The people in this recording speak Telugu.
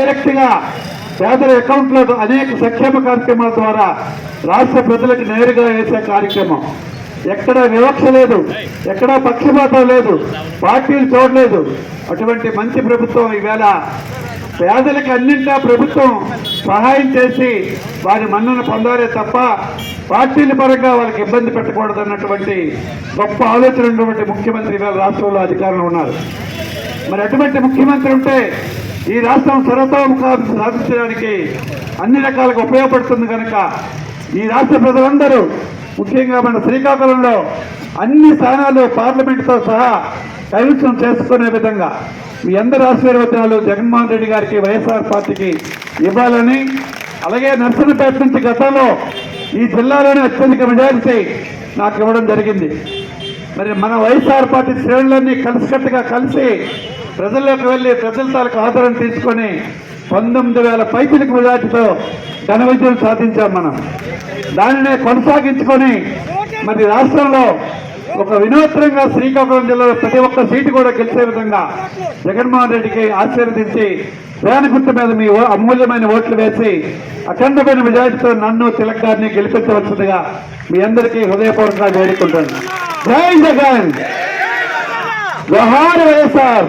డైరెక్ట్గా పేదల అకౌంట్లో అనేక సంక్షేమ కార్యక్రమాల ద్వారా రాష్ట్ర ప్రజలకు నేరుగా వేసే కార్యక్రమం. ఎక్కడ వివక్ష లేదు ఎక్కడ పక్షపాతం లేదు పార్టీలు చూడలేదు. అటువంటి మంచి ప్రభుత్వం ఈవేళ పేదలకు అన్నింటా ప్రభుత్వం సహాయం చేసి వారి మన్నను పొందారే తప్ప పార్టీల పరంగా వాళ్ళకి ఇబ్బంది పెట్టకూడదు అన్నటువంటి గొప్ప ఆలోచన ఉన్నటువంటి ముఖ్యమంత్రి ఇవాళ రాష్ట్రంలో అధికారంలో ఉన్నారు. మరి అటువంటి ముఖ్యమంత్రి ఉంటే ఈ రాష్ట్రం సర్వతోముఖాభి సాధించడానికి అన్ని రకాలుగా ఉపయోగపడుతుంది కనుక ఈ రాష్ట్ర ప్రజలందరూ ముఖ్యంగా మన శ్రీకాకుళంలో అన్ని స్థానాలు పార్లమెంటుతో సహా కైవసం చేసుకునే విధంగా మీ అందరి ఆశీర్వచనాలు జగన్మోహన్ రెడ్డి గారికి వైఎస్ఆర్ పార్టీకి ఇవ్వాలని అలాగే నర్సనపేట నుంచి గతంలో ఈ జిల్లాలోనే అత్యధిక మెజారిటీ నాకు ఇవ్వడం జరిగింది. మరి మన వైఎస్ఆర్ పార్టీ శ్రేణులన్నీ కలిసికట్టుగా కలిసి ప్రజల్లోకి వెళ్ళి ప్రజల తాలకు ఆదరణ తీసుకొని పంతొమ్మిది వేల పైపులకు మెజార్టీతో ఘన విజయం సాధించాం మనం దానినే కొనసాగించుకొని మరి రాష్ట్రంలో ఒక వినూత్నంగా శ్రీకాకుళం జిల్లాలో ప్రతి ఒక్క సీటు కూడా గెలిచే విధంగా జగన్మోహన్ రెడ్డికి ఆశీర్వదించి ప్రయాణ గుర్తు మీద మీ ఓ- అమూల్యమైన ఓట్లు వేసి అఖండమైన మెజార్టీతో నన్ను తిలక్ గారిని గెలిపించవలసిందిగా మీ అందరికీ హృదయపూర్వకంగా వేడుకుంటాను జై జగన్ జోహార్ వైఎస్ఆర్